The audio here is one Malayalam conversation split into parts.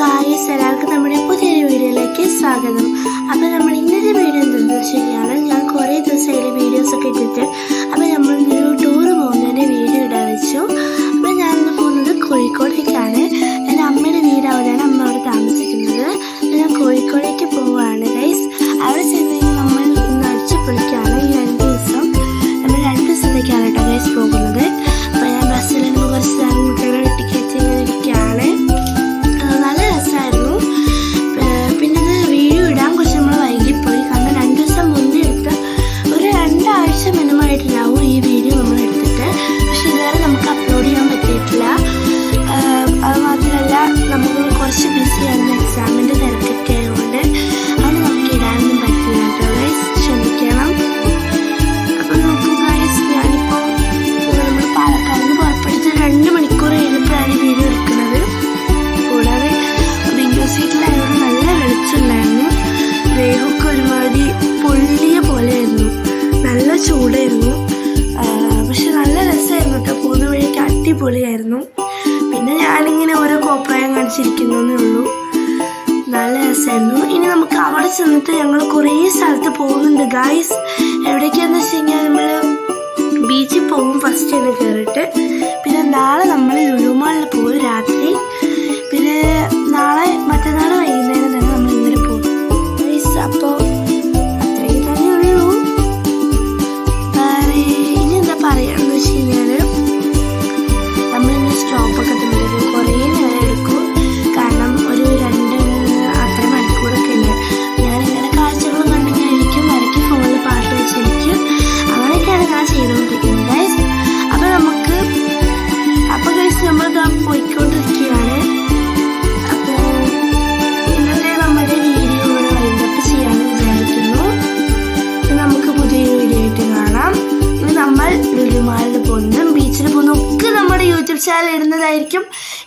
ഗായസ് എല്ലാവർക്കും നമ്മുടെ പുതിയൊരു വീഡിയോയിലേക്ക് സ്വാഗതം. അപ്പോൾ നമ്മൾ ഇന്നത്തെ വീഡിയോ എന്താണെന്ന് വെച്ച് കഴിഞ്ഞാൽ ഞാൻ കുറേ ദിവസമായിട്ട് വീഡിയോസൊക്കെ ഇട്ടിട്ട് അപ്പോൾ നമ്മൾ ഒരു ടൂറ് പോകുന്നതിന്റെ വീഡിയോ ഇടാൻ വെച്ചു. വന്നിട്ട് ഞങ്ങൾ കുറേ സ്ഥലത്ത് പോകുന്നുണ്ട്. ഗായ്സ് എവിടേക്കാന്ന് വെച്ച് കഴിഞ്ഞാൽ നമ്മൾ ബീച്ചിൽ പോകും ഫസ്റ്റ് തന്നെ കയറിയിട്ട് പിന്നെ നാളെ നമ്മൾ ലുലുമാളിൽ പോകും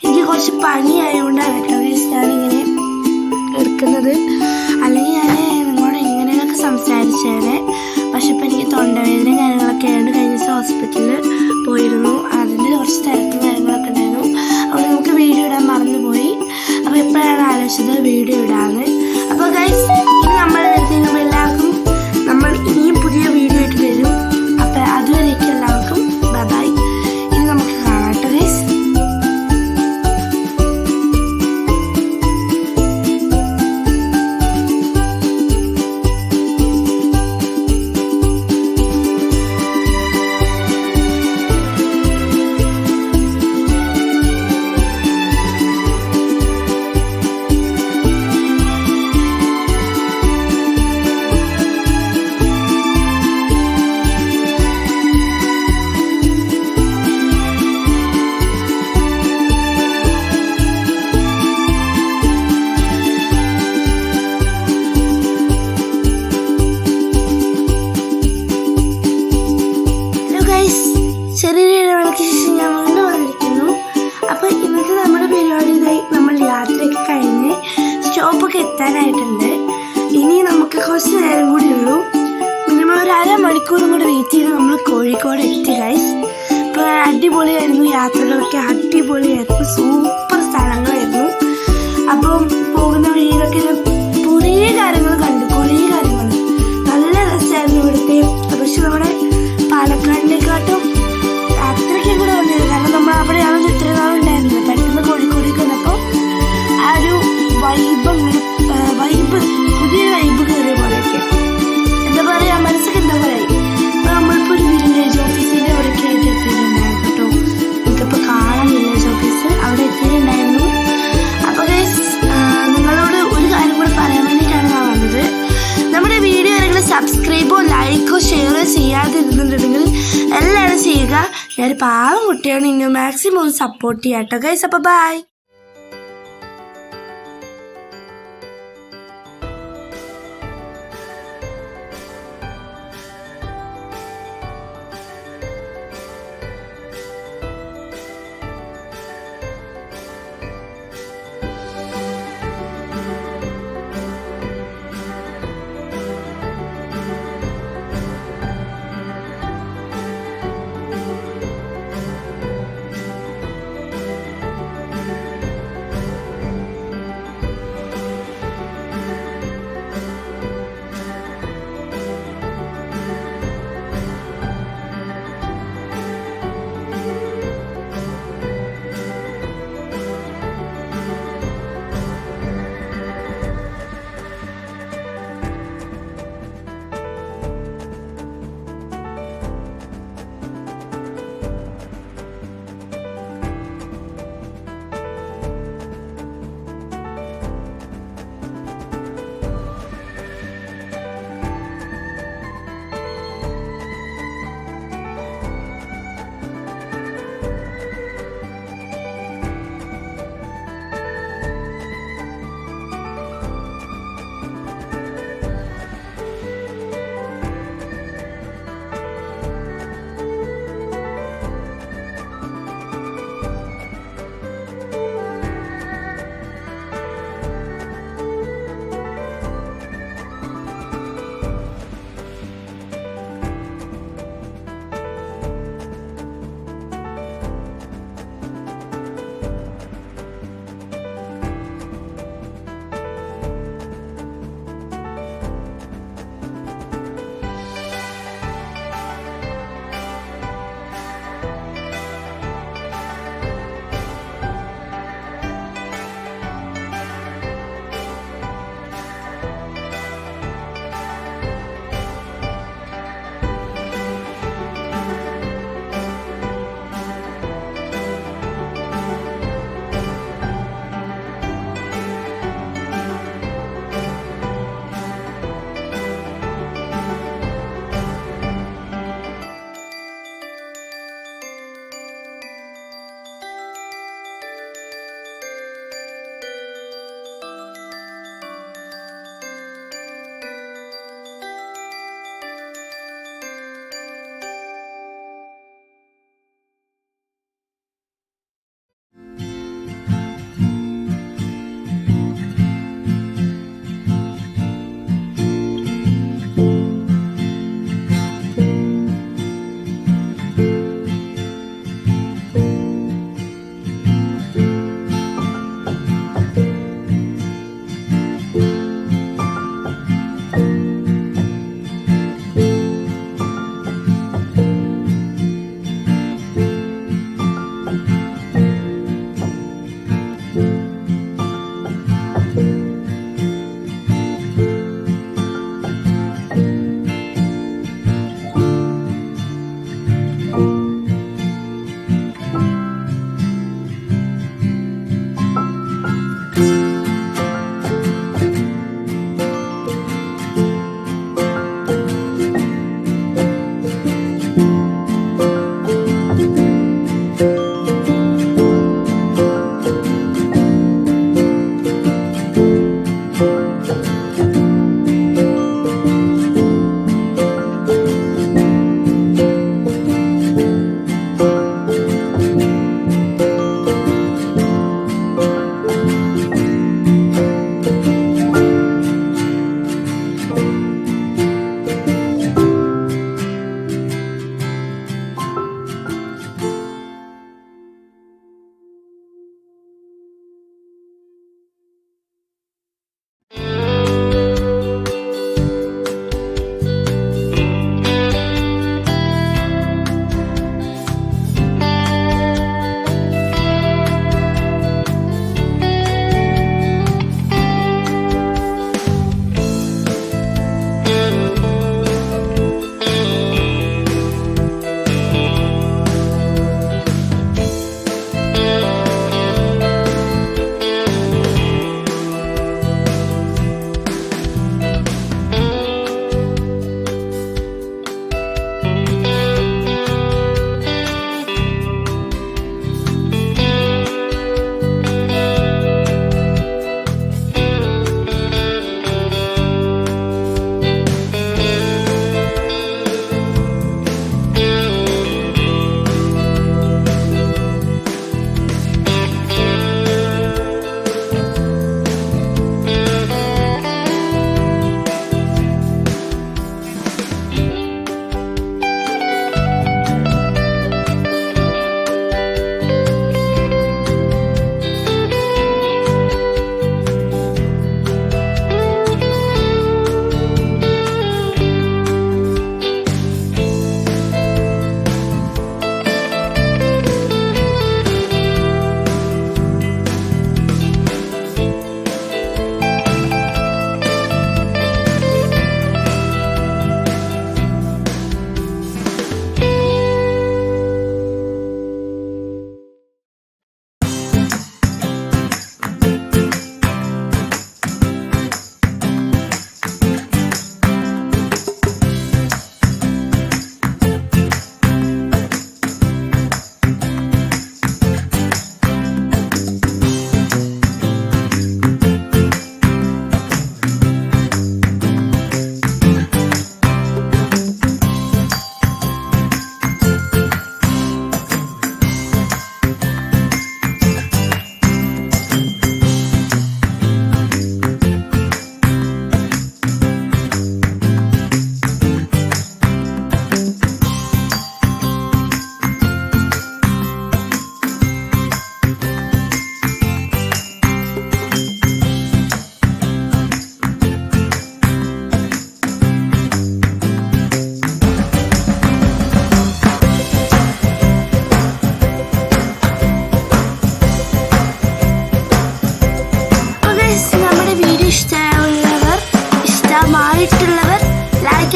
എനിക്ക് കുറച്ച് പനി ആയതുകൊണ്ടാണ് കേട്ടോ ഞാനിങ്ങനെ എടുക്കുന്നത്. അല്ലെങ്കിൽ ഞാൻ നിങ്ങളോട് എങ്ങനെയൊക്കെ സംസാരിച്ചേനെ. പക്ഷെ ഇപ്പം എനിക്ക് തൊണ്ടവേദന കാര്യങ്ങളൊക്കെ ആയത് കഴിഞ്ഞ ദിവസം ഹോസ്പിറ്റലിൽ പോയിരുന്നു. അതിന്റെ കുറച്ച് തിരക്കും കാര്യങ്ങളൊക്കെ ഉണ്ടായിരുന്നു. അവിടെ നമുക്ക് വീഡിയോ ഇടാൻ മറന്നുപോയി. അപ്പോൾ ഇപ്പോഴാണ് ആലോചിച്ചത് വീഡിയോ ഇടാന്ന്. അപ്പോൾ ഗൈസ് ഇനി നമ്മൾ എടുത്തതിന് എല്ലാം क्या हड्डी बोली है तो ചെയ്യണം ഇനി മാക്സിമം സപ്പോർട്ട് ചെയ്യാം കേട്ടോ ഗൈസ് അപ്പോൾ ബൈ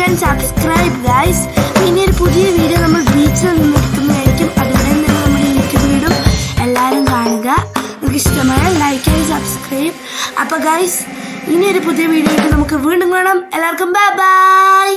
ആൻഡ് സബ്സ്ക്രൈബ് ഗൈസ് ഇനി ഒരു പുതിയ വീഡിയോ നമ്മൾ ബീച്ചിൽ നിന്ന് എടുക്കുന്നതായിരിക്കും അതുപോലെ തന്നെ നമ്മുടെ യൂട്യൂബ് വീഡിയോ എല്ലാവരും കാണുക. നിങ്ങൾക്ക് ഇഷ്ടമായ ലൈക്ക് ആൻഡ് സബ്സ്ക്രൈബ് അപ്പോൾ ഗൈസ് ഇനി ഒരു പുതിയ വീഡിയോ നമുക്ക് വീണ്ടും കാണാം. എല്ലാവർക്കും ബൈ ബൈ